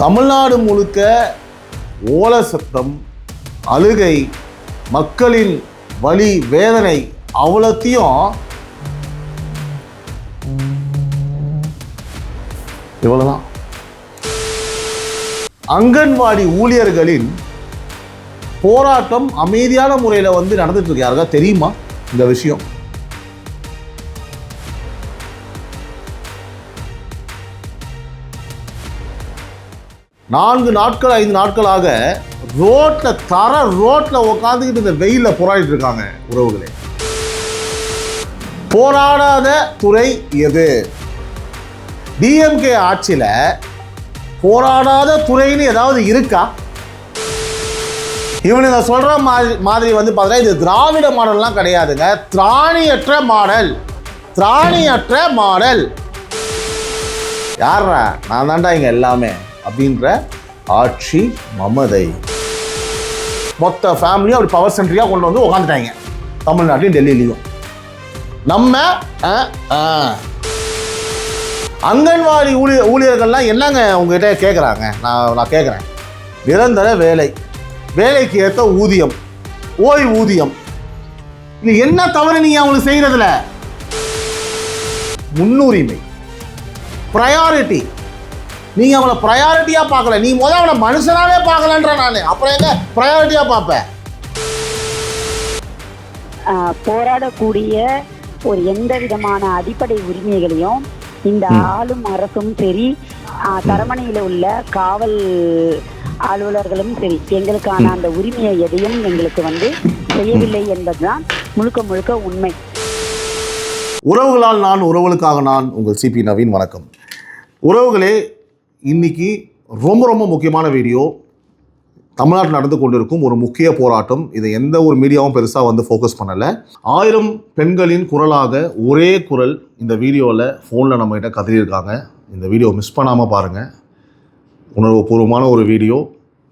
தமிழ்நாடு முழுக்க ஓல சத்தம் அழுகை மக்களின் வலி வேதனை அவ்வளோத்தையும் இவ்வளோதான் அங்கன்வாடி ஊழியர்களின் போராட்டம் அமைதியான முறையில் வந்து நடந்துட்டு இருக்கு. யாருக்கா தெரியுமா இந்த விஷயம்? நான்கு நாட்கள் ஐந்து நாட்களாக ரோட்டில் தர ரோட்டில் உட்காந்துக்கிட்டு இந்த வெயிலில் போராடிட்டு இருக்காங்க உறவுகளே. போராடாத துறை எது? டிஎம்கே ஆட்சியில் போராடாத துறைன்னு ஏதாவது இருக்கா? இவனுங்க சொல்கிற மாதிரி மாதிரி வந்து பார்த்தீங்கன்னா இது திராவிட மாடல்லாம் கிடையாதுங்க. திராணியற்ற மாடல். திராணியற்ற மாடல். யாரா நான் தாண்டா இங்கே எல்லாமே. அப்படின்ற ஆட்சி மமதை. மொத்த ஃபேமிலியும் அப்படி பவர் சென்ட்ரியாக கொண்டு வந்து உட்காந்துட்டாங்க தமிழ்நாட்டிலையும் டெல்லியிலையும். நம்ம அங்கன்வாடி ஊழிய ஊழியர்கள்லாம் என்னங்க உங்ககிட்ட கேட்குறாங்க நான் நான் கேட்குறேன் நிரந்தர வேலை. வேலைக்கு ஏற்ற ஊதியம். ஓய்வூதியம் இது என்ன தவறு நீங்க அவங்களுக்கு செய்யறதுல? முன்னுரிமை. ப்ரையாரிட்டி நீங்க அவங்கள ப்ரையாரிட்டியா பார்க்கல. நீ முத அவனை மனுஷனாவே பார்க்கலன்ற நான். அப்புறம் எங்க ப்ரையாரிட்டியா பார்ப்பேன் போராடக்கூடிய ஒரு எந்த விதமான அடிப்படை உரிமைகளையும் இந்த ஆளும் அரசும் சரி தரமணையில உள்ள காவல் அலுவலர்களும் சரி எங்களுக்கான அந்த உரிமையை எதையும் எங்களுக்கு வந்து செய்யவில்லை என்பதுதான் முழுக்க முழுக்க உண்மை. உறவுகளால் நான் உறவுகளுக்காக நான் உங்கள் சிபி நவீன் வணக்கம். உறவுகளே இன்னைக்கு ரொம்ப ரொம்ப முக்கியமான வீடியோ. தமிழ்நாட்டில் நடந்து கொண்டிருக்கும் ஒரு முக்கிய போராட்டம். இதை எந்த ஒரு மீடியாவும் பெருசாக வந்து ஃபோக்கஸ் பண்ணலை. ஆயிரம் பெண்களின் குரலாக ஒரே குரல் இந்த வீடியோவில் ஃபோனில் நம்மகிட்ட கதறியிருக்காங்க. இந்த வீடியோ மிஸ் பண்ணாமல் பாருங்கள் உணர்வுபூர்வமான ஒரு வீடியோ.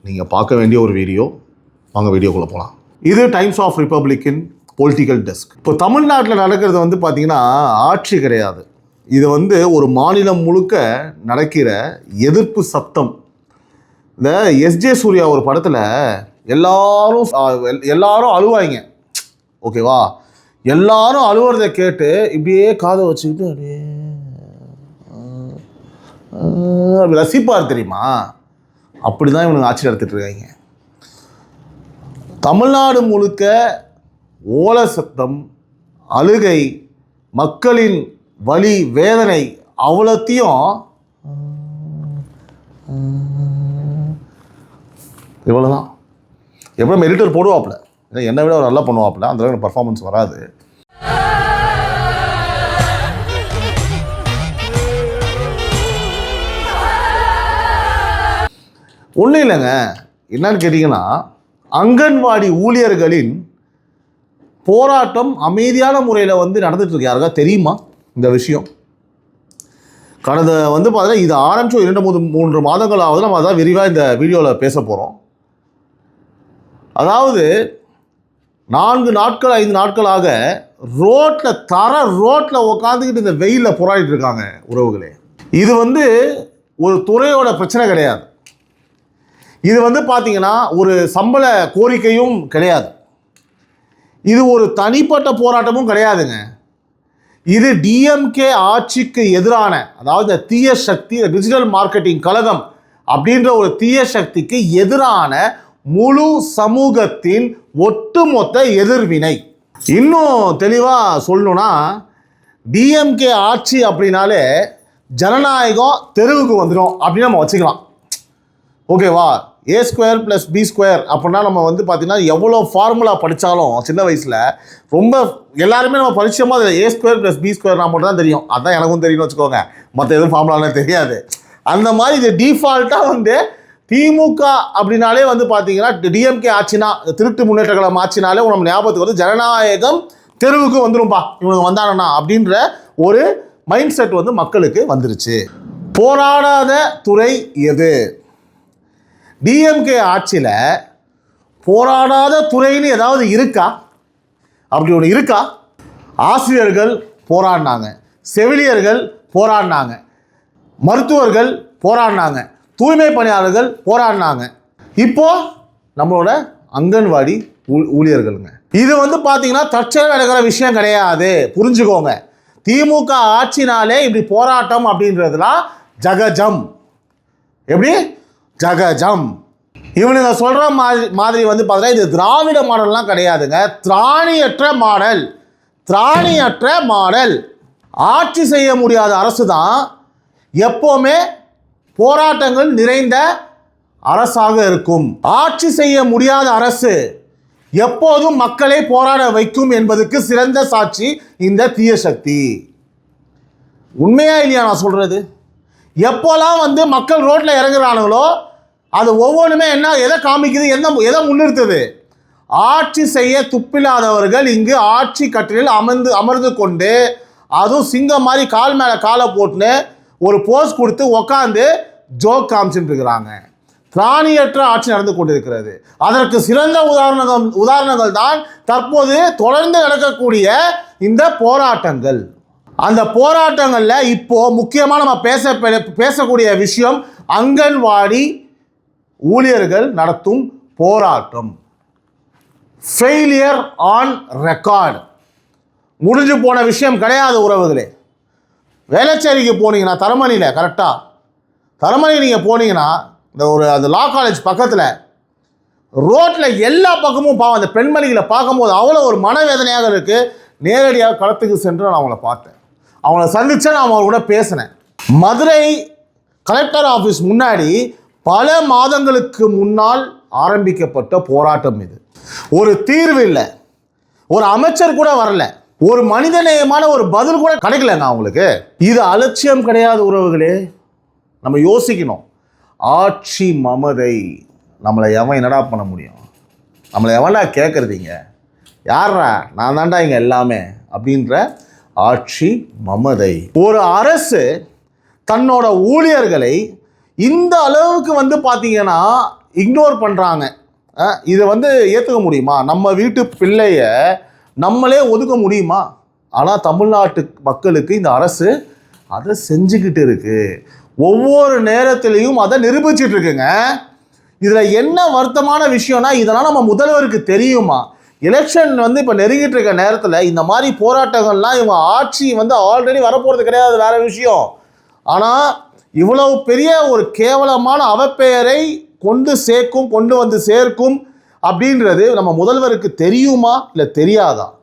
நீங்கள் பார்க்க வேண்டிய ஒரு வீடியோ. வாங்க வீடியோக்குள்ளே போகலாம் இது டைம்ஸ் ஆஃப் ரிப்பப்ளிக்கின் பொலிட்டிக்கல் டெஸ்க் இப்போ தமிழ்நாட்டில் நடக்கிறது வந்து பார்த்திங்கன்னா ஆட்சி கிடையாது. இது வந்து ஒரு மாநிலம் முழுக்க நடக்கிற எதிர்ப்பு சத்தம். இந்த எஸ்ஜே சூர்யா ஒரு படத்தில் எல்லாரும் எல்- எல்லாரும் அழுவாங்க ஓகேவா? எல்லாரும் அழுவுறதை கேட்டு இப்படியே காதை வச்சுக்கிட்டு அப்படியே அப்படி ரசிப்பார் தெரியுமா? அப்படி தான் இவனுங்க ஆட்சி நடத்திட்டு இருக்காங்க தமிழ்நாடு முழுக்க ஓல சத்தம் அழுகை மக்களின் வலி வேதனை அவ்வளோத்தையும் இவ்வளோதான் எப்படியும் எடிட்டர் போடுவாப்புல. ஏன்னா என்னை விட அவர் நல்லா பண்ணுவாப்புல. அந்த அளவுக்கு பர்ஃபார்மன்ஸ் வராது. ஒன்றும் இல்லைங்க. என்னன்னு கேட்டிங்கன்னா அங்கன்வாடி ஊழியர்களின் போராட்டம் அமைதியான முறையில் வந்து நடந்துட்டு யாருக்கா தெரியுமா? இந்த விஷயம். கடந்த வந்து பார்த்தீங்கன்னா இது ஆரம்பிச்சு இரண்டு மூணு மூன்று மாதங்களாவது நம்ம அதான் விரிவாக இந்த வீடியோவில் பேச போகிறோம் அதாவது நான்கு நாட்கள் ஐந்து நாட்களாக ரோட்டில் தர ரோட்டில் உட்காந்துக்கிட்டு இந்த வெயிலில் போராடிட்டு இருக்காங்க உறவுகளே. இது வந்து ஒரு துறையோட பிரச்சனை கிடையாது. இது வந்து பார்த்தீங்கன்னா ஒரு சம்பள கோரிக்கையும் கிடையாது. இது ஒரு தனிப்பட்ட போராட்டமும் கிடையாதுங்க. இது டிஎம்கே ஆட்சிக்கு எதிரான அதாவது தீய சக்தி டிஜிட்டல் மார்க்கெட்டிங் கழகம் அப்படின்ற ஒரு தீய சக்திக்கு எதிரான முழு சமூகத்தின் ஒட்டுமொத்த எதிர்வினை. இன்னும் தெளிவாக சொல்லணும்னா டிஎம்கே ஆட்சி அப்படின்னாலே ஜனநாயகம் தெருவுக்கு வந்துடும் அப்படின்னு நம்ம வச்சுக்கலாம். ஓகேவா? A square plus B square அப்படின்னா நம்ம வந்து பார்த்திங்கன்னா எவ்வளோ ஃபார்முலா படித்தாலும் சின்ன வயசில் ரொம்ப எல்லாருமே நம்ம பரிச்சயமாக அதில் A square plus B square நான் மட்டும் தான் தெரியும். அதான் எனக்கும் தெரியும்னு வச்சுக்கோங்க. மற்ற எதுவும் ஃபார்முலானே தெரியாது. அந்த மாதிரி இது டிஃபால்ட்டாக வந்து திமுக அப்படின்னாலே வந்து பார்த்தீங்கன்னா டிஎம்கே ஆட்சினா திருட்டு முன்னேற்ற கழகம் ஆட்சினாலே நம்ம ஞாபகத்துக்கு வந்து ஜனநாயகம் தெருவுக்கு வந்துடும்பா இவனுங்க வந்தானா அப்படின்ற ஒரு மைண்ட் செட் வந்து மக்களுக்கு வந்துருச்சு. போராடாத துறை எது? டிஎம்கே ஆட்சியில் போராடாத துறைன்னு ஏதாவது இருக்கா? அப்படி ஒன்று இருக்கா? ஆசிரியர்கள் போராடினாங்க. செவிலியர்கள் போராடினாங்க. மருத்துவர்கள் போராடினாங்க. தூய்மை பணியாளர்கள் போராடினாங்க. இப்போ நம்மளோட அங்கன்வாடி ஊ- ஊழியர்களுங்க. இது வந்து பார்த்தீங்கன்னா தற்செயல் நடக்கிற விஷயம் கிடையாது. புரிஞ்சுக்கோங்க. திமுக ஆட்சினாலே இப்படி போராட்டம் அப்படின்றதுலாம் ஜகஜம். எப்படி? ஜகஜம். இவனுங்க சொல்கிற மாதிரி மாதிரி வந்து பார்த்தீங்கன்னா இது திராவிட மாடல்லாம் கிடையாதுங்க. திராணியற்ற மாடல். திராணியற்ற மாடல். ஆட்சி செய்ய முடியாத அரசு தான் எப்போவுமே போராட்டங்கள் நிறைந்த அரசாக இருக்கும். ஆட்சி செய்ய முடியாத அரசு. எப்போதும் மக்களை போராட வைக்கும் என்பதுக்கு சிறந்த சாட்சி இந்த தீய சக்தி. உண்மையா இல்லையா நான் சொல்றது? எப்போல்லாம் வந்து மக்கள் ரோட்ல இறங்குறானுங்களோ அது ஒவ்வொன்றுமே என்ன எதை காமிக்குது எந்த எதை முன்னிறுத்துது? ஆட்சி செய்ய துப்பில்லாதவர்கள் இங்கு ஆட்சி கட்டிலில் அமர்ந்து அமர்ந்து கொண்டு அதுவும் சிங்கம் மாதிரி கால் மேலே காலை போட்டுன்னு ஒரு போஸ் கொடுத்து உக்காந்து ஜோக் காமிச்சுட்டு இருக்கிறாங்க. திராணியற்ற ஆட்சி நடந்து கொண்டிருக்கிறது. அதற்கு சிறந்த உதாரணங்கள் உதாரணங்கள் தான் தற்போது தொடர்ந்து நடக்கக்கூடிய இந்த போராட்டங்கள். அந்த போராட்டங்களில் இப்போ முக்கியமாக நம்ம பேச பேசக்கூடிய விஷயம் அங்கன்வாடி ஊழியர்கள் நடத்தும் போராட்டம். ஃபெயிலியர் ஆன் ரெக்கார்டு முடிஞ்சு போன விஷயம் கிடையாது உறவுகளே. வேளச்சேரிக்கு போனீங்கன்னா தரமணியில் கரெக்டாக தரமணி நீங்கள் போனீங்கன்னா இந்த ஒரு அந்த லா காலேஜ் பக்கத்தில் ரோட்டில் எல்லா பக்கமும் பாவம் அந்த பெண்மணிகளை பார்க்கும்போது அவ்வளோ ஒரு மனவேதனையாக இருக்குது நேரடியாக களத்துக்கு சென்று நான் அவங்கள பார்த்தேன். அவங்கள சந்திச்சேன் நான் அவங்க கூட பேசினேன். மதுரை கலெக்டர் ஆஃபீஸ் முன்னாடி பல மாதங்களுக்கு முன்னால் ஆரம்பிக்கப்பட்ட போராட்டம் இது. ஒரு தீர்வு இல்லை. ஒரு அமைச்சர் கூட வரல. ஒரு மனிதநேயமான ஒரு பதில் கூட கிடைக்கலங்க அவங்களுக்கு இது அலட்சியம் கிடையாது உறவுகளே. நம்ம யோசிக்கணும். ஆட்சி மமதை. நம்மளை எவன் என்னடா பண்ண முடியும்? நம்மளை எவன்டா கேட்குறதீங்க யாரா நான் தாண்டா இங்கே எல்லாமே. அப்படின்ற ஆட்சி மமதை. ஒரு அரசு தன்னோட ஊழியர்களை இந்த அளவுக்கு வந்து பார்த்தீங்கன்னா இக்னோர் பண்ணுறாங்க இதை வந்து ஏற்றுக்க முடியுமா? நம்ம வீட்டு பிள்ளைய நம்மளே ஒதுக்க முடியுமா? ஆனால் தமிழ்நாட்டு மக்களுக்கு இந்த அரசு அதை செஞ்சுக்கிட்டு இருக்கு. ஒவ்வொரு நேரத்திலையும் அதை நிரூபிச்சிட்டு இருக்குங்க. இதில் என்ன வருத்தமான விஷயம்னா இதெல்லாம் நம்ம முதல்வருக்கு தெரியுமா? எலெக்ஷன் வந்து இப்போ நெருங்கிட்டு இருக்க நேரத்தில் இந்த மாதிரி போராட்டங்கள்லாம் இவங்க ஆட்சி வந்து ஆல்ரெடி வரப்போகிறது கிடையாது வேற விஷயம். ஆனால் இவ்வளவு பெரிய ஒரு கேவலமான அவப்பெயரை கொண்டு சேர்க்கும் கொண்டு வந்து சேர்க்கும் அப்படின்றது நம்ம முதல்வருக்கு தெரியுமா? இல்லை தெரியாதா?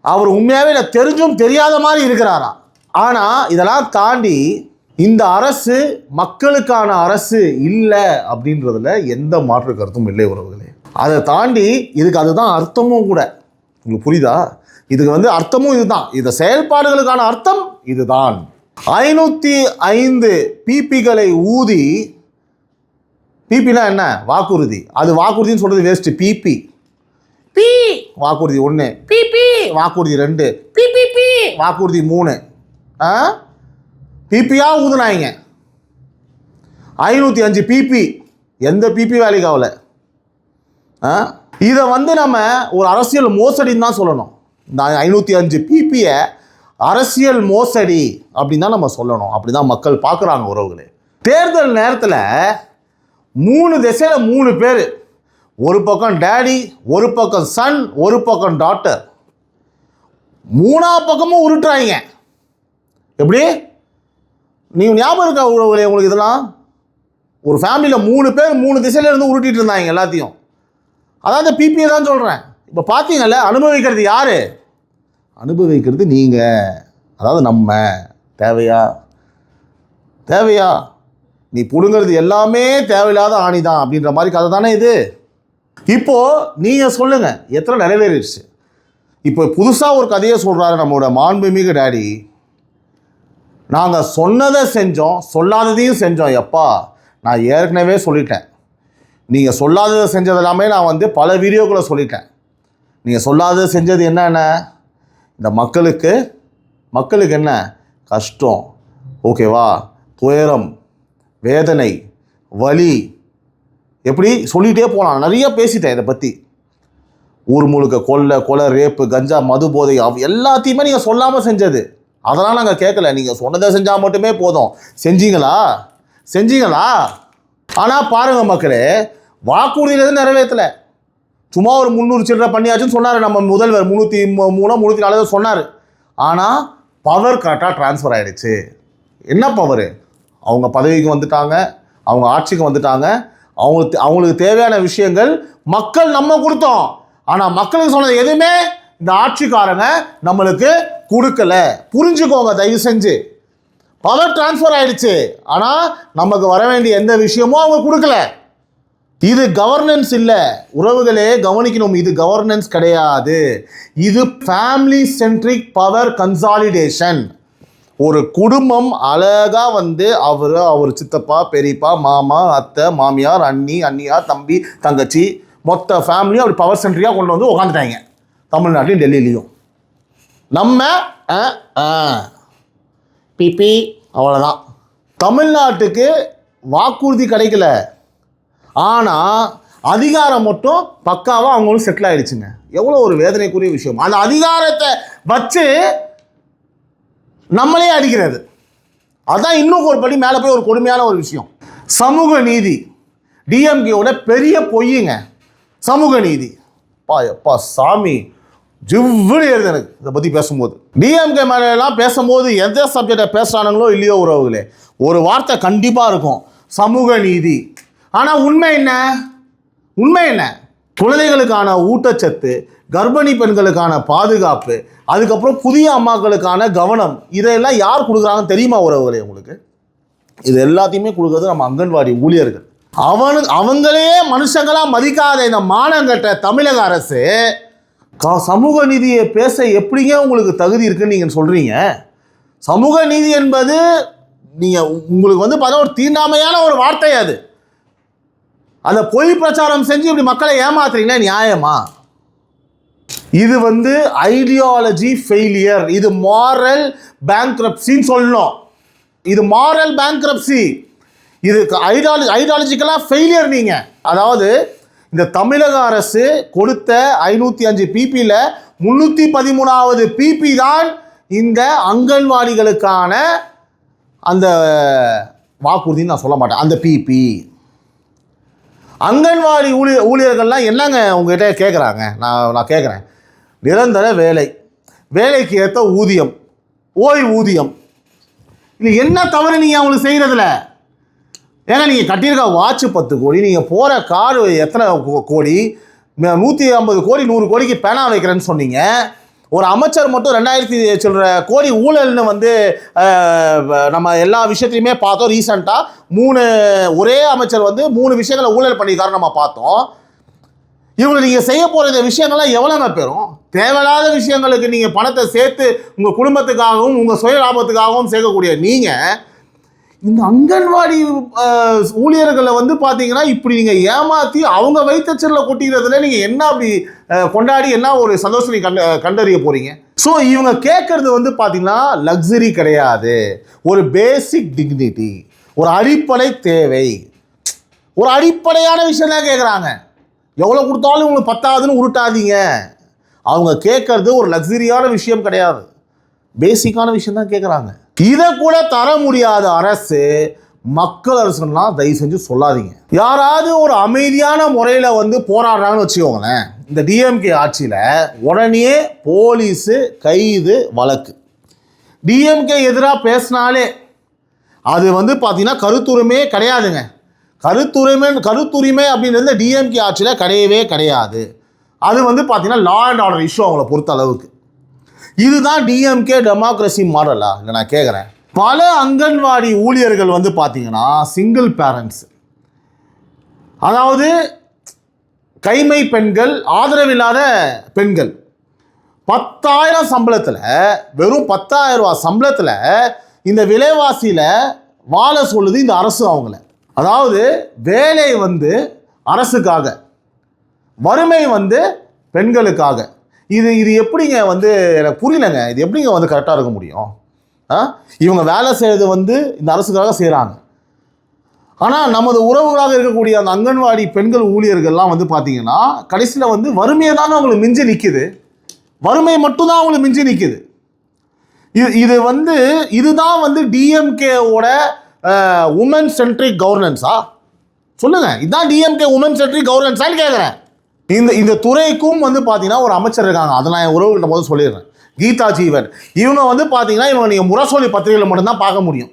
அவர் உண்மையாகவே இல்லை தெரிஞ்சும் தெரியாத மாதிரி இருக்கிறாரா? ஆனால் இதெல்லாம் தாண்டி இந்த அரசு மக்களுக்கான அரசு இல்லை அப்படின்றதுல எந்த மாற்று கருத்தும் இல்லை உறவுகளே. அதை தாண்டி இதுக்கு அதுதான் அர்த்தமும் கூட. உங்களுக்கு புரியுதா? இதுக்கு வந்து அர்த்தமும் இதுதான். இந்த செயல்பாடுகளுக்கான அர்த்தம் இதுதான். ஐநூற்றி ஐந்து பிபிகளை ஊதி பிபினா என்ன? வாக்குறுதி. அது வாக்குறுதின்னு சொல்றது வேஸ்ட் பிபி பி. வாக்குறுதி ஒன்று பிபி வாக்குறுதி ரெண்டு. பிபிபி வாக்குறுதி மூணு. ஆ? பிபியா ஊதுனாங்க ஐநூற்றி அஞ்சு பிபி எந்த பிபி வேலைக்கு ஆகல? ஆ? இதை வந்து நம்ம ஒரு அரசியல் மோசடின்னு தான் சொல்லணும். இந்த ஐநூற்றி அஞ்சு பிபியை அரசியல் மோசடி அப்படின்னு தான் நம்ம சொல்லணும். அப்படி தான் மக்கள் பார்க்குறாங்க உறவுகளே. தேர்தல் நேரத்தில் மூணு திசையில் மூணு பேர். ஒரு பக்கம் டேடி ஒரு பக்கம் சன் ஒரு பக்கம் டாட்டர் மூணா பக்கமும் உருட்டுறாங்க. எப்படி? நீங்கள் ஞாபகம் இருக்கா உறவுகளே உங்களுக்கு இதெல்லாம்? ஒரு ஃபேமிலியில் மூணு பேர் மூணு திசையில இருந்து உருட்டிட்டு இருந்தாங்க எல்லாத்தையும். அதான் இந்த பிபியை தான் சொல்கிறேன் இப்போ பார்த்தீங்கல்ல அனுபவிக்கிறது யார்? அனுபவிக்கிறது நீங்கள் அதாவது நம்ம. தேவையா? தேவையா? நீ பிடுங்கிறது எல்லாமே தேவையில்லாத ஆணி தான் அப்படின்ற மாதிரி கதை தானே இது? இப்போது நீங்கள் சொல்லுங்கள் எத்தனை நிறைவேறிடுச்சு? இப்போ புதுசாக ஒரு கதையை சொல்கிறாரு நம்மளோட மாண்புமிகு டேடி. நாங்கள் சொன்னதை செஞ்சோம் சொல்லாததையும் செஞ்சோம் எப்பா? நான் ஏற்கனவே சொல்லிட்டேன். நீங்கள் சொல்லாததை செஞ்சது எல்லாமே நான் வந்து பல வீடியோக்களை சொல்லிட்டேன். நீங்கள் சொல்லாததை செஞ்சது என்னென்ன? இந்த மக்களுக்கு மக்களுக்கு என்ன? கஷ்டம். ஓகேவா துயரம் வேதனை வலி. எப்படி? சொல்லிகிட்டே போகலாம் நிறைய பேசிட்டேன் இதை பற்றி ஊர் முழுக்க கொள்ளை கொலை ரேப்பு கஞ்சா மது போதை அவ் எல்லாத்தையுமே நீங்கள் சொல்லாமல் செஞ்சது. அதெல்லாம் நாங்கள் கேட்கல. நீங்கள் சொன்னதை செஞ்சால் மட்டுமே போதும். செஞ்சீங்களா? செஞ்சீங்களா? ஆனால் பாருங்கள் மக்களே வாக்குறுதியிலேருந்து நிறைவேற்றலை. சும்மா ஒரு முந்நூறு சில்லற பண்ணியாச்சுன்னு சொன்னார். நம்ம முதல்வர் முந்நூற்றி மூணு முந்நூற்றி நாலு சொன்னார். ஆனால் பவர் கரெக்டாக ட்ரான்ஸ்ஃபர் ஆகிடுச்சு என்ன பவர் அவங்க பதவிக்கு வந்துட்டாங்க. அவங்க ஆட்சிக்கு வந்துட்டாங்க. அவங்களுக்கு அவங்களுக்கு தேவையான விஷயங்கள் மக்கள் நம்ம கொடுத்தோம். ஆனால் மக்களுக்கு சொன்னது எதுவுமே இந்த ஆட்சிக்காரங்க நம்மளுக்கு கொடுக்கல. புரிஞ்சுக்கோங்க தயவு செஞ்சு. பவர் ட்ரான்ஸ்ஃபர் ஆயிடுச்சு. ஆனால் நமக்கு வர வேண்டிய எந்த விஷயமும் அவங்க கொடுக்கல. இது கவர்னன்ஸ் இல்லை. உறவுகளே கவனிக்கணும். இது கவர்னன்ஸ் கிடையாது. இது ஃபேமிலி சென்ட்ரிக் பவர் கன்சாலிடேஷன் ஒரு குடும்பம் அழகாக வந்து அவர் அவர் சித்தப்பா பெரியப்பா மாமா அத்தை மாமியார் அண்ணி அண்ணியார் தம்பி தங்கச்சி மொத்த ஃபேமிலியும் அப்படி பவர் சென்ட்ரியாக கொண்டு வந்து உட்காந்துட்டாங்க தமிழ்நாட்டிலையும் டெல்லியிலையும். நம்ம பிபி அவ்வளோதான் தமிழ்நாட்டுக்கு வாக்குறுதி கிடைக்கல. ஆனால் அதிகாரம் மட்டும் பக்காவாக அவங்களும் செட்டில் ஆகிடுச்சுங்க எவ்வளோ ஒரு வேதனைக்குரிய விஷயம். அந்த அதிகாரத்தை வச்சு நம்மளே அடிக்கிறது. அதான் இன்னும் ஒரு படி மேலே போய் ஒரு கொடுமையான ஒரு விஷயம். சமூக நீதி. டிஎம்கேவோட பெரிய பொய்யுங்க. சமூக நீதி. பா எப்பா சாமி. ஜிவ்வுன்னு எழுது எனக்கு. இதை பற்றி பேசும்போது. டிஎம்கே மேலாம் பேசும்போது எந்த சப்ஜெக்டை பேசுகிறானுங்களோ இல்லையோ உறவுகளே. ஒரு வார்த்தை கண்டிப்பாக இருக்கும். சமூக நீதி. ஆனால் உண்மை என்ன? உண்மை என்ன? குழந்தைகளுக்கான ஊட்டச்சத்து கர்ப்பிணி பெண்களுக்கான பாதுகாப்பு அதுக்கப்புறம் புதிய அம்மாக்களுக்கான கவனம் இதையெல்லாம் யார் கொடுக்குறாங்கன்னு தெரியுமா உறவுகளே உங்களுக்கு? இது எல்லாத்தையுமே கொடுக்குறது நம்ம அங்கன்வாடி ஊழியர்கள். அவனு அவங்களே மனுஷங்களாக மதிக்காத இந்த மானங்கட்ட தமிழக அரசு கா சமூக நீதியை பேச எப்படிங்க உங்களுக்கு தகுதி இருக்குன்னு நீங்கள் சொல்கிறீங்க சமூக நீதி என்பது நீங்கள் உங்களுக்கு வந்து பார்த்தா ஒரு தீண்டாமையான ஒரு வார்த்தை அது. அந்த பொய் பிரச்சாரம் செஞ்சு இப்படி மக்களை ஏமாத்துறீங்களா நியாயமா? இது வந்து ஐடியாலஜி ஃபெயிலியர் இது மாரல் பேங்க்ரப்சின்னு சொல்லணும். இது மாரல் பேங்க்ரப்சி இது ஐடியாலஜி ஐடியாலஜிக்கலாக ஃபெயிலியர் நீங்கள் அதாவது இந்த தமிழக அரசு கொடுத்த ஐநூற்றி அஞ்சு பிபியில் முந்நூற்றி பதிமூணாவது பிபி தான் இந்த அங்கன்வாடிகளுக்கான அந்த வாக்குறுதின்னு நான் சொல்ல மாட்டேன். அந்த பிபி அங்கன்வாடி ஊழியர் ஊழியர்கள்லாம் என்னங்க உங்ககிட்ட கேட்குறாங்க நான் நான் கேட்குறேன் நிரந்தர வேலை. வேலைக்கு ஏற்ற ஊதியம். ஓய்வூதியம் இது என்ன தவறு நீங்கள் அவங்களுக்கு செய்கிறதுல ஏன்னா நீங்கள் கட்டியிருக்க வாட்ச் பத்து கோடி நீங்கள் போகிற கார் எத்தனை கோ- கோடி? நூற்றி ஐம்பது கோடி நூறு கோடிக்கு பேனா வைக்கிறேன்னு சொன்னீங்க. ஒரு அமைச்சர் மட்டும் ரெண்டாயிரத்தி சொல்கிற கோடி ஊழல்னு வந்து நம்ம எல்லா விஷயத்தையுமே பார்த்தோம் ரீசெண்டாக மூணு ஒரே அமைச்சர் வந்து மூணு விஷயங்களை ஊழல் பண்ணியிருக்காரு நம்ம பார்த்தோம். இவங்க நீங்கள் செய்ய போகிற இந்த விஷயங்கள்லாம் எவ்வளோங்க பெறும் தேவையில்லாத விஷயங்களுக்கு நீங்கள் பணத்தை சேர்த்து உங்கள் குடும்பத்துக்காகவும் உங்கள் சுய லாபத்துக்காகவும் சேர்க்கக்கூடிய நீங்கள் இந்த அங்கன்வாடி ஊழியர்களை வந்து பார்த்தீங்கன்னா இப்படி நீங்கள் ஏமாற்றி அவங்க வைத்தச்சரில் கொட்டிக்கிறதுல நீங்கள் என்ன அப்படி கொண்டாடி என்ன ஒரு சந்தோஷம் நீங்க கண்ட கண்டறிய போகிறீங்க ஸோ இவங்க கேட்குறது வந்து பார்த்தீங்கன்னா லக்ஸரி கிடையாது. ஒரு பேசிக் டிக்னிட்டி ஒரு அடிப்படை தேவை. ஒரு அடிப்படையான விஷயம் தான் கேட்குறாங்க எவ்வளோ கொடுத்தாலும் உங்களுக்கு பத்தாதுன்னு உருட்டாதீங்க. அவங்க கேட்குறது ஒரு லக்ஸரியான விஷயம் கிடையாது. பேசிக்கான விஷயம் தான் கேட்குறாங்க இதை கூட தர முடியாத அரசு மக்கள் அரசுன்னா தயவு செஞ்சு சொல்லாதீங்க. யாராவது ஒரு அமைதியான முறையில் வந்து போராடுறாங்கன்னு வச்சுக்கோங்களேன் இந்த டிஎம்கே ஆட்சியில் உடனே போலீஸு கைது வழக்கு. டிஎம்கே எதிராக பேசினாலே அது வந்து பார்த்தீங்கன்னா கருத்துரிமையே கிடையாதுங்க. கருத்துரிமை கருத்துரிமை அப்படின்றது டிஎம்கே ஆட்சியில் கிடையவே கிடையாது. அது வந்து பார்த்தீங்கன்னா லா அண்ட் ஆர்டர் இஷ்யூ அவங்கள பொறுத்த அளவுக்கு. இதுதான் டிஎம்கே டெமோக்ரஸி மாடலா இல்லை நான் கேட்குறேன் பல அங்கன்வாடி ஊழியர்கள் வந்து பார்த்தீங்கன்னா சிங்கிள் பேரண்ட்ஸ் அதாவது கைமை பெண்கள் ஆதரவில்லாத பெண்கள். பத்தாயிரம் சம்பளத்தில் வெறும் பத்தாயிரம் ரூபா சம்பளத்தில் இந்த விலைவாசியில் வாழ சொல்லுது இந்த அரசு அவங்கள. அதாவது வேலை வந்து அரசுக்காக வறுமை வந்து பெண்களுக்காக. இது இது எப்படிங்க வந்து எனக்கு புரியலங்க. இது எப்படிங்க வந்து கரெக்டாக இருக்க முடியும்? ஆ? இவங்க வேலை செய்கிறது வந்து இந்த அரசுக்காக செய்கிறாங்க ஆனால் நமது உறவுகளாக இருக்கக்கூடிய அந்த அங்கன்வாடி பெண்கள் ஊழியர்கள்லாம் வந்து பார்த்தீங்கன்னா கடைசியில் வந்து வறுமையை தானே அவங்களுக்கு மிஞ்சி நிற்கிது வறுமை மட்டும்தான் அவங்களுக்கு மிஞ்சி நிற்கிது இது இது வந்து இதுதான் வந்து டிஎம்கேவோட உமன் சென்ட்ரிக் கவர்னன்ஸா சொல்லுங்க. இதான் டிஎம்கே உமன் சென்ட்ரிக் கவர்னன்ஸான்னு கேட்குறேன் இந்த இந்த துறைக்கும் வந்து பார்த்தீங்கன்னா ஒரு அமைச்சர் இருக்காங்க. அதை நான் என் உறவுகிட்ட முதல்ல சொல்லிடுறேன். கீதா ஜீவன். இவங்க வந்து பார்த்தீங்கன்னா இவங்க நீங்கள் முரசொலி பத்திரிகையில் மட்டும்தான் பார்க்க முடியும்.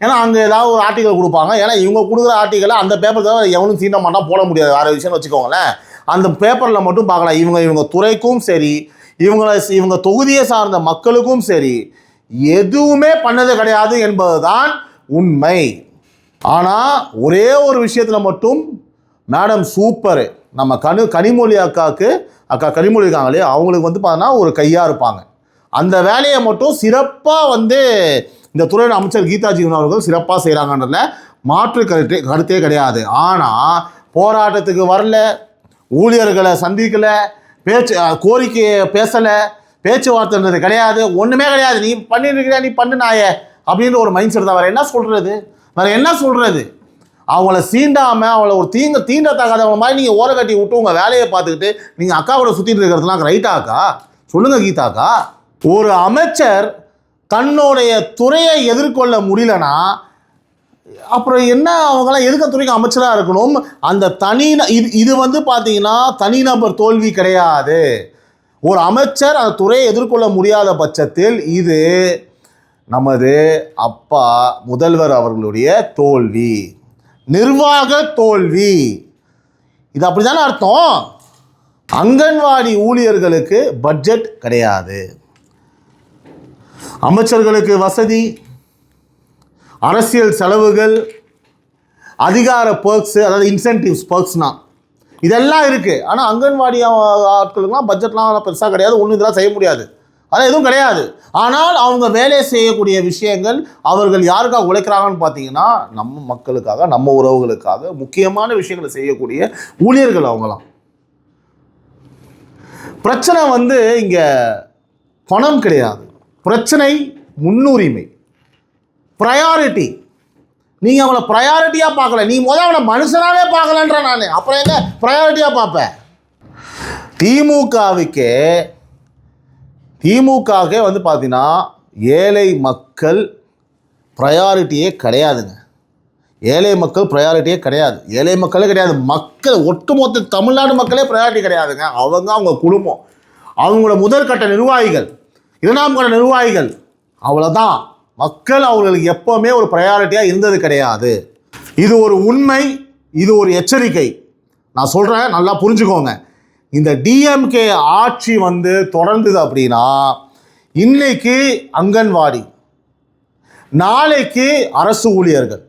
ஏன்னா அங்கே ஏதாவது ஒரு ஆர்டிக்கல் கொடுப்பாங்க. ஏன்னா இவங்க கொடுக்குற ஆர்டிக்கலை அந்த பேப்பர் தான் எவனும் சீன மாட்டால் போட முடியாது. வேறு விஷயம்னு வச்சுக்கோங்களேன். அந்த பேப்பரில் மட்டும் பார்க்கலாம். இவங்க இவங்க துறைக்கும் சரி இவங்களை இவங்க தொகுதியை சார்ந்த மக்களுக்கும் சரி எதுவுமே பண்ணது கிடையாது என்பதுதான் உண்மை. ஆனால் ஒரே ஒரு விஷயத்தில் மட்டும் மேடம் சூப்பர் நம்ம கனு கனிமொழி அக்காவுக்கு அக்கா கனிமொழி இருக்காங்களே அவங்களுக்கு வந்து பார்த்தோன்னா ஒரு கையாக இருப்பாங்க. அந்த வேலையை மட்டும் சிறப்பாக வந்து இந்த துறையின் அமைச்சர் கீதா ஜீவன் அவர்கள் சிறப்பாக செய்கிறாங்கன்றதுல மாற்று கருத்தே கருத்தே கிடையாது. ஆனால் போராட்டத்துக்கு வரல ஊழியர்களை சந்திக்கலை பேச்சு கோரிக்கையை பேசலை பேச்சுவார்த்தைன்றது கிடையாது. ஒன்றுமே கிடையாது. நீ பண்ணிருக்கிற நீ பண்ணு நாயே அப்படின்ற ஒரு மைண்ட் செட் தான். வேறு என்ன சொல்கிறது வேறு என்ன சொல்கிறது அவங்கள சீண்டாமல் அவளை ஒரு தீங்க தீண்டத்தகாதவங்க மாதிரி நீங்கள் ஓர கட்டி விட்டு உங்கள் வேலையை பார்த்துக்கிட்டு நீங்கள் அக்காவோட சுற்றிட்டு இருக்கிறதுலாம் ரைட்டாக்கா சொல்லுங்கள் கீதாக்கா ஒரு அமைச்சர் தன்னுடைய துறையை எதிர்கொள்ள முடியலனா அப்புறம் என்ன அவங்களாம் எதுக்க துறைக்கு அமைச்சராக இருக்கணும்? அந்த தனி இது இது வந்து பார்த்தீங்கன்னா தனிநபர் தோல்வி கிடையாது. ஒரு அமைச்சர் அந்த துறையை எதிர்கொள்ள முடியாத பட்சத்தில் இது நமது அப்பா முதல்வர் அவர்களுடைய தோல்வி. நிர்வாக தோல்வி. இது அப்படிதானே அர்த்தம்? அங்கன்வாடி ஊழியர்களுக்கு பட்ஜெட் கிடையாது. அமைச்சர்களுக்கு வசதி அரசியல் செலவுகள் அதிகார பர்க்ஸு அதாவது இன்சென்டிவ்ஸ் பர்க்ஸ்னா இதெல்லாம் இருக்குது ஆனால் அங்கன்வாடி ஆட்களுக்கெல்லாம் ஆட்களுக்குலாம் பட்ஜெட்லாம் பெருசாக கிடையாது. ஒன்றும் இதெல்லாம் செய்ய முடியாது. அதெல்லாம் எதுவும் கிடையாது. ஆனால் அவங்க வேலை செய்யக்கூடிய விஷயங்கள் அவர்கள் யாருக்காக உழைக்கிறாங்கன்னு பார்த்தீங்கன்னா நம்ம மக்களுக்காக நம்ம உறவுகளுக்காக முக்கியமான விஷயங்களை செய்யக்கூடிய ஊழியர்கள் அவங்களாம் பிரச்சனை வந்து இங்கே பணம் கிடையாது. பிரச்சனை முன்னுரிமை. ப்ரையாரிட்டி நீங்கள் அவனை ப்ரையாரிட்டியாக பார்க்கல. நீ முதல் அவனை மனுஷனாகவே பார்க்கலன்ற நான். அப்புறம் எங்கே ப்ரையாரிட்டியாக பார்ப்பேன் திமுகவுக்கே திமுகவுக்கே வந்து பார்த்தீங்கன்னா ஏழை மக்கள் ப்ரையாரிட்டியே கிடையாதுங்க. ஏழை மக்கள் ப்ரையாரிட்டியே கிடையாது. ஏழை மக்களே கிடையாது. மக்கள் ஒட்டுமொத்த தமிழ்நாடு மக்களே ப்ரையாரிட்டி கிடையாதுங்க. அவங்க அவங்க குடும்பம். அவங்களோட முதற்கட்ட நிர்வாகிகள் இரண்டாம் கட்ட நிர்வாகிகள் அவ்வளோதான் மக்கள் அவங்களுக்கு எப்போவுமே ஒரு ப்ரையாரிட்டியாக இருந்தது கிடையாது. இது ஒரு உண்மை இது ஒரு எச்சரிக்கை. நான் சொல்கிறேன் நல்லா புரிஞ்சுக்கோங்க. இந்த டிஎம்கே ஆட்சி வந்து தொடர்ந்தது அப்படின்னா இன்னைக்கு அங்கன்வாடி நாளைக்கு அரசு ஊழியர்கள்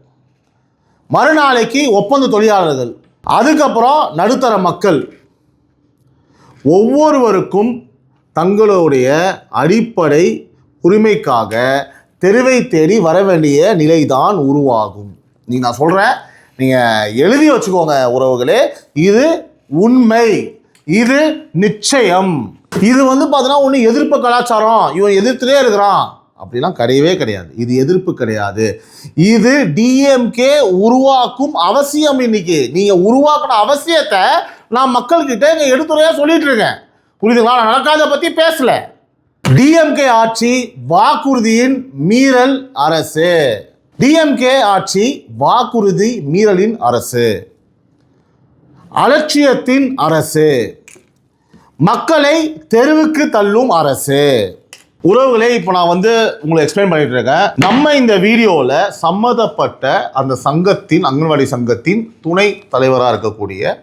மறுநாளைக்கு ஒப்பந்த தொழிலாளர்கள் அதுக்கப்புறம் நடுத்தர மக்கள் ஒவ்வொருவருக்கும் தங்களுடைய அடிப்படை உரிமைக்காக தெருவை தேடி வர வேண்டிய நிலைதான் உருவாகும். நீ நான் சொல்கிறேன் நீங்கள் எழுதி வச்சுக்கோங்க உறவுகளே இது உண்மை. இது நிச்சயம். இது வந்து பார்த்தீங்கன்னா ஒன்று எதிர்ப்பு கலாச்சாரம். இவன் எதிர்த்துட்டே இருக்கிறான். அப்படிலாம் கிடையவே கிடையாது. இது எதிர்ப்பு கிடையாது. இது டிஎம்கே உருவாக்கும் அவசியம் இன்னைக்கு. நீங்கள் உருவாக்கின அவசியத்தை நான் மக்கள்கிட்ட இங்கே எடுத்துரையாக சொல்லிட்டு இருக்கேன். புரியுதுங்களா? நான் நடக்காத பற்றி பேசல. டிஎம்கே ஆட்சி வாக்குறுதியின் மீறல் அரசு. டிஎம்கே ஆட்சி வாக்குறுதி மீறலின் அரசு. அலட்சியத்தின் அரசு. மக்களை தெருவுக்கு தள்ளும் அரசு. உறவுகளே இப்போ நான் வந்து உங்களுக்கு எக்ஸ்பிளைன் பண்ணிட்டு இருக்கேன். நம்ம இந்த வீடியோவில் சம்மந்தப்பட்ட அந்த சங்கத்தின் அங்கன்வாடி சங்கத்தின் துணை தலைவராக இருக்கக்கூடிய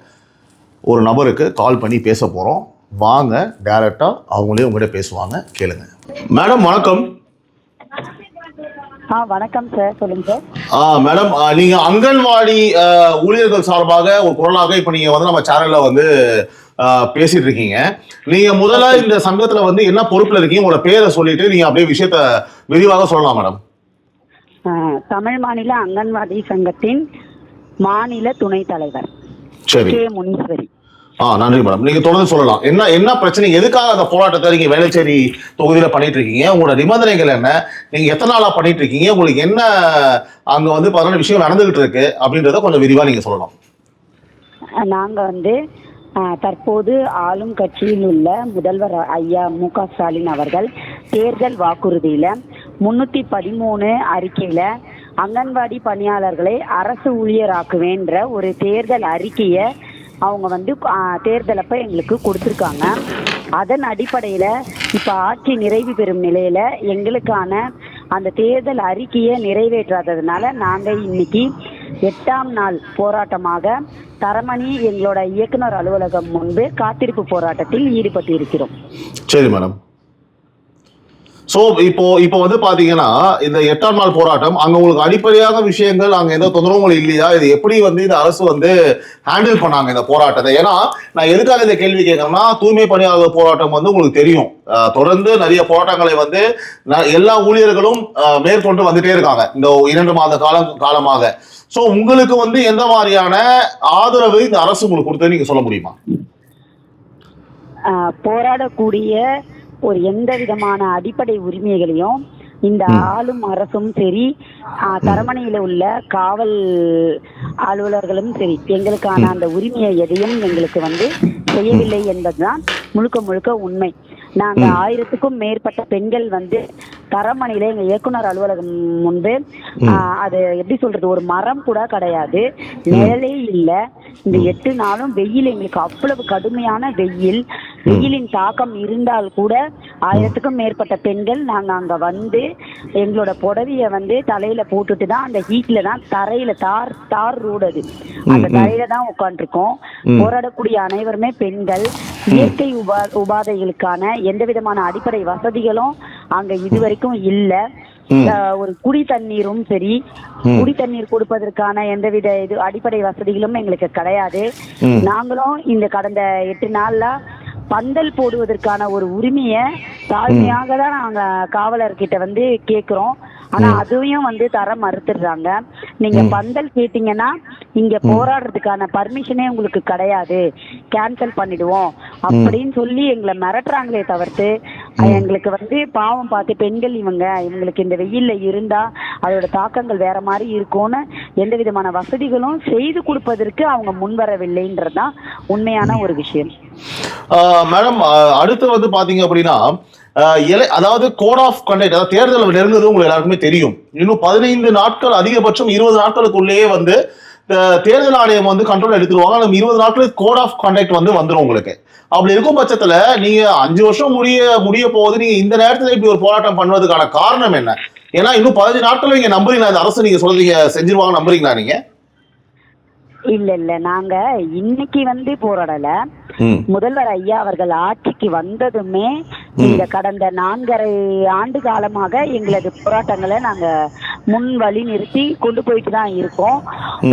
ஒரு நபருக்கு கால் பண்ணி பேச போகிறோம் வாங்க டேரெக்டாக அவங்களே உங்கள்கிட்ட பேசுவாங்க கேளுங்க. மேடம் வணக்கம். ஆ வணக்கம் சார் சொல்லுங்க சார் ஆ மேடம் நீங்க அங்கன்வாடி ஊழியர்கள் சார்பாக ஒரு குரலாக இப்போ நீங்க வந்து நம்ம சேனல்ல வந்து பேசிட்டு இருக்கீங்க நீங்க முதல்ல இந்த சங்கத்துல வந்து என்ன பொறுப்புல இருக்கீங்க? உங்களோட பேரை சொல்லிட்டு நீங்க அப்படியே விஷயத்த விரிவாக சொல்லலாம் மேடம் தமிழ் மாநில அங்கன்வாடி சங்கத்தின் மாநில துணைத் தலைவர் சரி. கே. முனீஸ்வரி. ஆ நன்றி மேடம் நீங்க தொடர்ந்து சொல்லலாம். என்ன என்ன பிரச்சனை எதுக்காக அந்த போராட்டத்தை நீங்க வேளச்சேரி தொகுதியில பண்ணிட்டு இருக்கீங்க? உங்களோட நிபந்தனைகள் என்ன? நீங்க எத்தனை நாளா பண்ணிட்டு இருக்கீங்க? உங்களுக்கு என்ன அங்க வந்து பதினாலு விஷயம் நடந்துகிட்டு இருக்கு அப்படின்றத கொஞ்சம் விரிவா நீங்க சொல்லலாம். நாங்க வந்து தற்போது ஆளும் கட்சியில் உள்ள முதல்வர் ஐயா மு க ஸ்டாலின் அவர்கள் தேர்தல் வாக்குறுதியில முன்னூத்தி பதிமூணு அறிக்கையில அங்கன்வாடி பணியாளர்களை அரசு ஊழியராக்குவேன்ற ஒரு தேர்தல் அறிக்கையை அவங்க வந்து தேர்தலப்ப தேர்தல் எங்களுக்கு கொடுத்துருக்காங்க. அதன் அடிப்படையில் இப்போ ஆட்சி நிறைவு பெறும் நிலையில எங்களுக்கான அந்த தேர்தல் அறிக்கையை நிறைவேற்றாததுனால நாங்கள் இன்னைக்கு எட்டாம் நாள் போராட்டமாக தரமணி எங்களோட இயக்குனர் அலுவலகம் முன்பு காத்திருப்பு போராட்டத்தில் ஈடுபட்டு இருக்கிறோம் சரி மேடம். ஸோ இப்போ இப்போ வந்து பாத்தீங்கன்னா இந்த எட்டாம் நாள் போராட்டம் அங்க உங்களுக்கு அடிப்படையான விஷயங்கள் அங்க எந்த தொந்தரவுகள் இல்லையா? இது எப்படி வந்து இந்த அரசு வந்து ஹேண்டில் பண்ணாங்க இந்த போராட்டத்தை? ஏன்னா நான் எதுக்காக இந்த கேள்வி கேட்கறேன்னா தூய்மை பணியாளர் போராட்டம் வந்து உங்களுக்கு தெரியும். தொடர்ந்து நிறைய போராட்டங்களை வந்து எல்லா ஊழியர்களும் மேற்கொண்டு வந்துட்டே இருக்காங்க இந்த இரண்டு மாத காலம் காலமாக. ஸோ உங்களுக்கு வந்து எந்த மாதிரியான ஆதரவு இந்த அரசு உங்களுக்கு கொடுத்தது நீங்க சொல்ல முடியுமா? போராடக்கூடிய ஒரு எந்த விதமான அடிப்படை உரிமைகளையும் இந்த ஆளும் அரசும் சரி தரமணையில உள்ள காவல் அலுவலர்களும் சரி எங்களுக்கான அந்த உரிமையை எதையும் எங்களுக்கு வந்து செய்யவில்லை என்பதுதான் முழுக்க முழுக்க உண்மை. நாங்க ஆயிரத்துக்கும் மேற்பட்ட பெண்கள் வந்து தரமணையில எங்க இயக்குனர் அலுவலகம் முன்பு அது எப்படி சொல்றது ஒரு மரம் கூட கிடையாது. நிழலே இல்ல. இந்த எட்டு நாளும் வெயில் எங்களுக்கு அவ்வளவு கடுமையான வெயில். வெயிலின் தாக்கம் இருந்தால் கூட ஆயிரத்துக்கும் மேற்பட்ட பெண்கள் நாங்க அங்க வந்து எங்களோட புடவைய வந்து தலையில போட்டுட்டு தான் அந்த ஹீட்ல தான் தரையில தார் தார் ரோடு அது அந்த தரையில தான் உட்காந்துருக்கோம் போராடக்கூடிய அனைவருமே பெண்கள். இயற்கை உபா உபாதைகளுக்கான எந்த விதமான அடிப்படை வசதிகளும் அங்க இதுவரைக்கும் இல்ல. ஒரு குடி தண்ணீரும் சரி குடி தண்ணீர் கொடுப்பதற்கான எந்தவித இது அடிப்படை வசதிகளும் எங்களுக்கு கிடையாது. நாங்களும் இந்த கடந்த எட்டு நாள்ல பந்தல் போடுவதற்கான ஒரு உரிமையை தாழ்மையாக தான் நாங்க காவலர்கிட்ட வந்து கேக்குறோம். ஆனா அதையும் வந்து தர மறுத்துடுறாங்க. நீங்க பந்தல் கேட்டீங்கன்னா இங்க போராடுறதுக்கான பர்மிஷனே உங்களுக்கு கிடையாது. கேன்சல் பண்ணிடுவோம். அப்படின்னு சொல்லி எங்களை மிரட்டுறாங்களே தவிர்த்து எங்களுக்கு வந்து பாவம் பார்த்து பெண்கள் இவங்க இவங்களுக்கு இந்த வெயில்ல இருந்தா அதோட தாக்கங்கள் வேற மாதிரி இருக்கும்னு எந்த விதமான வசதிகளும் செய்து கொடுப்பதற்கு அவங்க முன்வரவில்லைன்றதுதான் உண்மையான ஒரு விஷயம். மேடம் அடுத்து வந்து பாத்தீங்க அப்படின்னா அதாவது கோட் ஆஃப் கண்டக்ட் அதாவது தேர்தல் நெருங்குது உங்களுக்கு எல்லாருக்குமே தெரியும். இன்னும் பதினைந்து நாட்கள் அதிகபட்சம் இருபது நாட்களுக்குள்ளேயே வந்து தேர்தல் ஆணையம் வந்து கண்ட்ரோல் எடுத்துருவாங்க. நம்ம இருபது நாட்கள் கோட் ஆஃப் கண்டக்ட் வந்து வந்துடும் உங்களுக்கு. அப்படி இருக்கும் பட்சத்துல நீங்க அஞ்சு வருஷம் முடிய முடிய போகுது. நீங்க இந்த நேரத்துல இப்படி ஒரு போராட்டம் பண்ணுறதுக்கான காரணம் என்ன? ஏன்னா இன்னும் பதினஞ்சு நாட்கள் நீங்க நம்புறீங்களா? இந்த அரசு நீங்க சொல்றீங்க செஞ்சிருவாங்க நம்புறீங்களா நீங்க? இல்ல இல்ல. நாங்க இன்னைக்கு வந்து போராடல. முதல்வர் ஐயா அவர்கள் ஆட்சிக்கு வந்ததுமே இந்த கடந்த நான்கரை ஆண்டு காலமாக எங்களது போராட்டங்களை நாங்க முன் வழி நிறுத்தி கொண்டு போயிட்டு தான் இருக்கோம்.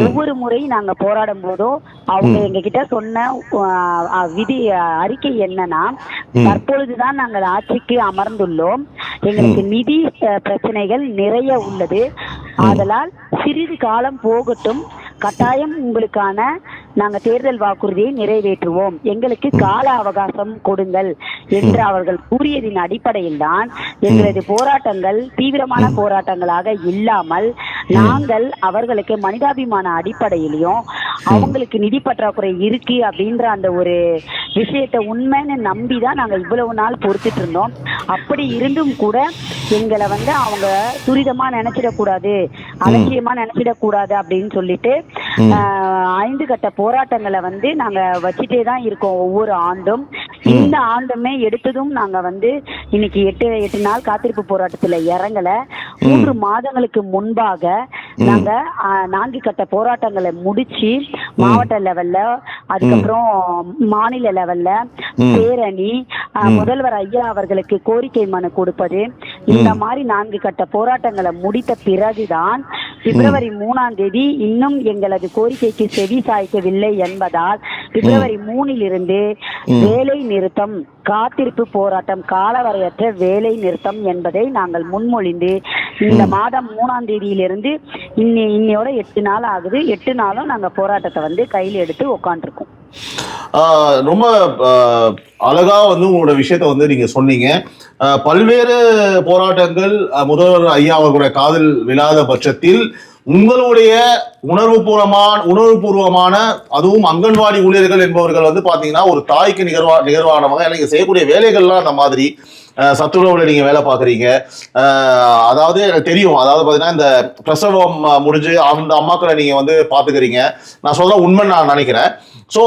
ஒவ்வொரு முறை நாங்க போராடும் போதும் அவங்க எங்க கிட்ட சொன்ன விதி அறிக்கை என்னன்னா தற்பொழுதுதான் நாங்கள் ஆட்சிக்கு அமர்ந்துள்ளோம். எங்களுக்கு நிதி பிரச்சனைகள் நிறைய உள்ளது. ஆதலால் சிறிது காலம் போகட்டும் கட்டாயம் உங்களுக்கான நாங்க தேர்தல் வாக்குறுதியை நிறைவேற்றுவோம். எங்களுக்கு கால அவகாசம் கொடுங்கள் என்று அவர்கள் கூறியதின் அடிப்படையில் தான் எங்களது போராட்டங்கள் தீவிரமான போராட்டங்களாக இல்லாமல் நாங்கள் அவர்களுக்கு மனிதாபிமான அடிப்படையிலையும் அவங்களுக்கு நிதி பற்றாக்குறை இருக்கு அப்படின்ற அந்த ஒரு விஷயத்தை உண்மைன்னு நம்பி தான் நாங்க இவ்வளவு நாள் பொறுத்துட்டு இருந்தோம். அப்படி இருந்தும் கூட எங்களை வந்து அவங்க துரிதமா நினைச்சிடக்கூடாது அலட்சியமா நினைச்சிடக்கூடாது அப்படின்னு சொல்லிட்டு ஐந்து கட்ட போராட்டங்களை வந்து நாங்க வச்சுட்டே தான் இருக்கோம் ஒவ்வொரு ஆண்டும். இந்த ஆண்டுமே எடுத்ததும் நாங்க வந்து இன்னைக்கு எட்டு எட்டு நாள் காத்திருப்பு போராட்டத்துல இறங்கல. மூன்று மாதங்களுக்கு முன்பாக நாங்க நான்கு கட்ட போராட்டங்களை முடிச்சு மாவட்ட லெவல்ல அதுக்கப்புறம் மாநில லெவல்ல பேரணி முதல்வர் ஐயா அவர்களுக்கு கோரிக்கை மனு கொடுப்பது. இந்த மாதிரி நான்கு கட்ட போராட்டங்களை முடித்த பிறகுதான் பிப்ரவரி மூணாம் தேதி இன்னும் எங்களது கோரிக்கைக்கு செவி சாய்க்கவில்லை என்பதால் பிப்ரவரி மூணில் இருந்து வேலை நிறுத்தம் காத்திருப்பு போராட்டம் காலவரையற்ற வேலை நிறுத்தம் என்பதை நாங்கள் முன்மொழிந்து இந்த மாதம் மூணாம் தேதியிலிருந்து இன்னி இன்னையோட எட்டு நாள் ஆகுது. எட்டு நாளும் நாங்க போராட்டத்தை வந்து கையில் எடுத்து உட்காந்துருக்கோம் ரொம்ப அழகா வந்து உங்களோட விஷயத்த வந்து நீங்க சொன்னீங்க. பல்வேறு போராட்டங்கள் முதல்வர் ஐயா அவர்களுடைய காதல் விழாத பட்சத்தில் உங்களுடைய உணர்வுபூர்வமான உணர்வுபூர்வமான அதுவும் அங்கன்வாடி ஊழியர்கள் என்பவர்கள் வந்து பாத்தீங்கன்னா ஒரு தாய்க்கு நிகர்வா நிகர்வானவங்க நீங்க செய்யக்கூடிய வேலைகள்லாம் அந்த மாதிரி சத்துணவுல நீங்க வேலை பாக்குறீங்க. அஹ், அதாவது எனக்கு தெரியும். அதாவது பாத்தீங்கன்னா இந்த பிரசவம் முடிஞ்சு அந்த அம்மாக்களை நீங்க வந்து பாத்துக்கிறீங்க. நான் சொல்ற உண்மை நான் நினைக்கிறேன். சோ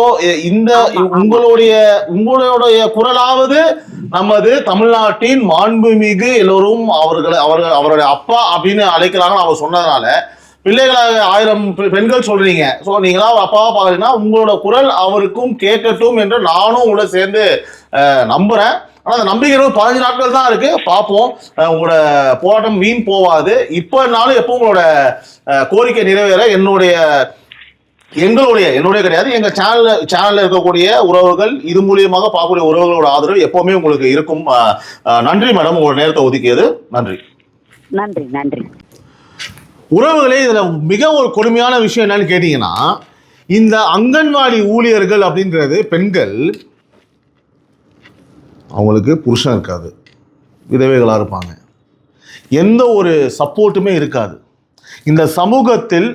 இந்த உங்களுடைய உங்களுடைய குரலாவது நமது தமிழ்நாட்டின் மாண்புமிகு எல்லோரும் அவர்களை அவர்கள் அவருடைய அப்பா அப்படின்னு அழைக்கிறாங்கன்னு அவர் சொன்னதுனால பிள்ளைகளாக ஆயிரம் பெண்கள் சொல்றீங்க. ஸோ நீங்களா அப்பாவா பாக்குறீங்கன்னா உங்களோட குரல் அவருக்கும் கேட்கட்டும் என்று நானும் உங்களை சேர்ந்து நம்புறேன். ஆனா அந்த நம்பிக்கை பதினஞ்சு நாட்கள் தான் இருக்கு. பார்ப்போம். உங்களோட போராட்டம் வீண் போவாது. இப்போனாலும் எப்போ உங்களோட கோரிக்கை நிறைவேற என்னுடைய எங்களுடைய என்னுடைய கிடையாது. எங்க சேனல்ல சேனல்ல இருக்கக்கூடிய உறவுகள் இது மூலியமாக பார்க்கக்கூடிய உறவுகளோட ஆதரவு எப்பவுமே உங்களுக்கு இருக்கும். நன்றி மேடம் உங்களோட நேரத்தை ஒதுக்கியது. நன்றி. நன்றி நன்றி. உறவுகளே இதில் மிக ஒரு கொடுமையான விஷயம் என்னன்னு கேட்டிங்கன்னா இந்த அங்கன்வாடி ஊழியர்கள் அப்படின்றது பெண்கள் அவங்களுக்கு புருஷன் இருக்காது. விதவைகளாக இருப்பாங்க. எந்த ஒரு சப்போர்ட்டுமே இருக்காது. இந்த சமூகத்தில்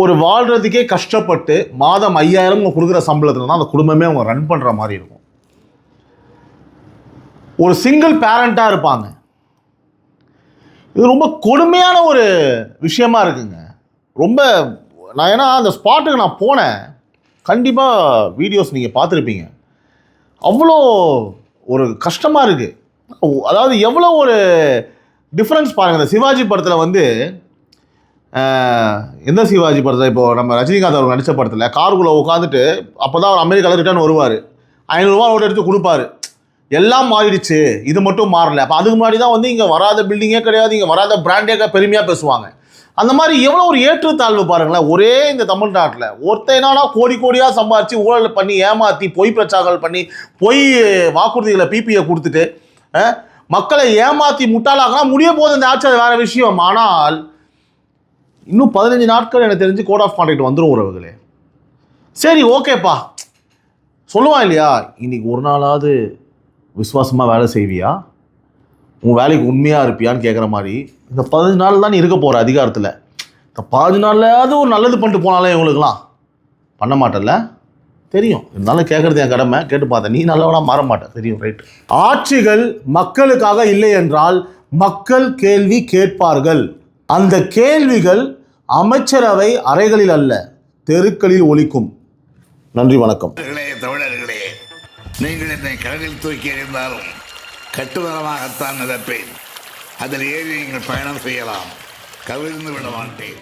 ஒரு வாழ்கிறதுக்கே கஷ்டப்பட்டு மாதம் ஐயாயிரம் கொடுக்குற சம்பளத்தில் தான் அந்த குடும்பமே அவங்க ரன் பண்ணுற மாதிரி இருக்கும். ஒரு சிங்கிள் பேரண்ட்டாக இருப்பாங்க. இது ரொம்ப கொடுமையான ஒரு விஷயமா இருக்குங்க. ரொம்ப நான் ஏன்னா அந்த ஸ்பாட்டுக்கு நான் போனேன். கண்டிப்பாக வீடியோஸ் நீங்கள் பார்த்துருப்பீங்க. அவ்வளோ ஒரு கஷ்டமாக இருக்குது அதாவது எவ்வளோ ஒரு டிஃப்ரென்ஸ் பாருங்கள் இந்த சிவாஜி படத்தில் வந்து எந்த சிவாஜி படத்தில்? இப்போ நம்ம ரஜினிகாந்த் அவர் நடித்த படத்தில் காருக்குள்ளே உட்காந்துட்டு அப்போ தான் அவர் அமெரிக்காவில் ரிட்டர்ன் வருவார். ஐநூறுரூவா நோட்டு எடுத்து கொடுப்பாரு. எல்லாம் மாறிடுச்சு. இது மட்டும் மாறல. அப்போ அதுக்கு முன்னாடி தான் வந்து இங்கே வராத பில்டிங்கே கிடையாது இங்கே வராத பிராண்டே பெருமையாக பேசுவாங்க. அந்த மாதிரி எவ்வளோ ஒரு ஏற்றுத்தாழ்வு பாருங்களேன். ஒரே இந்த தமிழ்நாட்டில் ஒருத்தனானா கோடி கோடியாக சம்பாரித்து ஊழல் பண்ணி ஏமாற்றி பொய் பிரச்சாரங்கள் பண்ணி பொய் வாக்குறுதிகளை பிபியை கொடுத்துட்டு மக்களை ஏமாற்றி முட்டாளாகனா முடிய போது இந்த ஆட்சி அது வேறு விஷயம். ஆனால் இன்னும் பதினஞ்சு நாட்கள் எனக்கு தெரிஞ்சு கோட் ஆஃப் கான்டாக்ட் வந்துடும் உறவுகளே. சரி ஓகேப்பா சொல்லுவான் இல்லையா? இன்னைக்கு ஒரு நாளாவது விசுவாசமாக வேலை செய்வியா? உன் வேலைக்கு உண்மையாக இருப்பியான்னு கேட்குற மாதிரி இந்த பதினஞ்சு நாள் தான் நீ இருக்க போகிற அதிகாரத்தில். இந்த பதினஞ்சு நாள்லையாவது ஒரு நல்லது பண்ணிட்டு போனாலே இவங்களுக்குலாம் பண்ண மாட்டேல்ல தெரியும். இருந்தாலும் கேட்குறது என் கடமை. கேட்டு பார்த்தேன் நீ நல்லவனா மாற மாட்டேன் தெரியும். ரைட் ஆட்சிகள் மக்களுக்காக இல்லை என்றால் மக்கள் கேள்வி கேட்பார்கள். அந்த கேள்விகள் அமைச்சரவை அறைகளில் அல்ல தெருக்களில் ஒலிக்கும். நன்றி வணக்கம். தமிழர்களே நீங்கள் என்னை கடலில் தூக்கி எறிந்தாலும் கட்டுமரமாகத்தான் மிதப்பேன். அதில் ஏறி நீங்கள் பயணம் செய்யலாம். கவிழ்ந்து விட மாட்டேன்.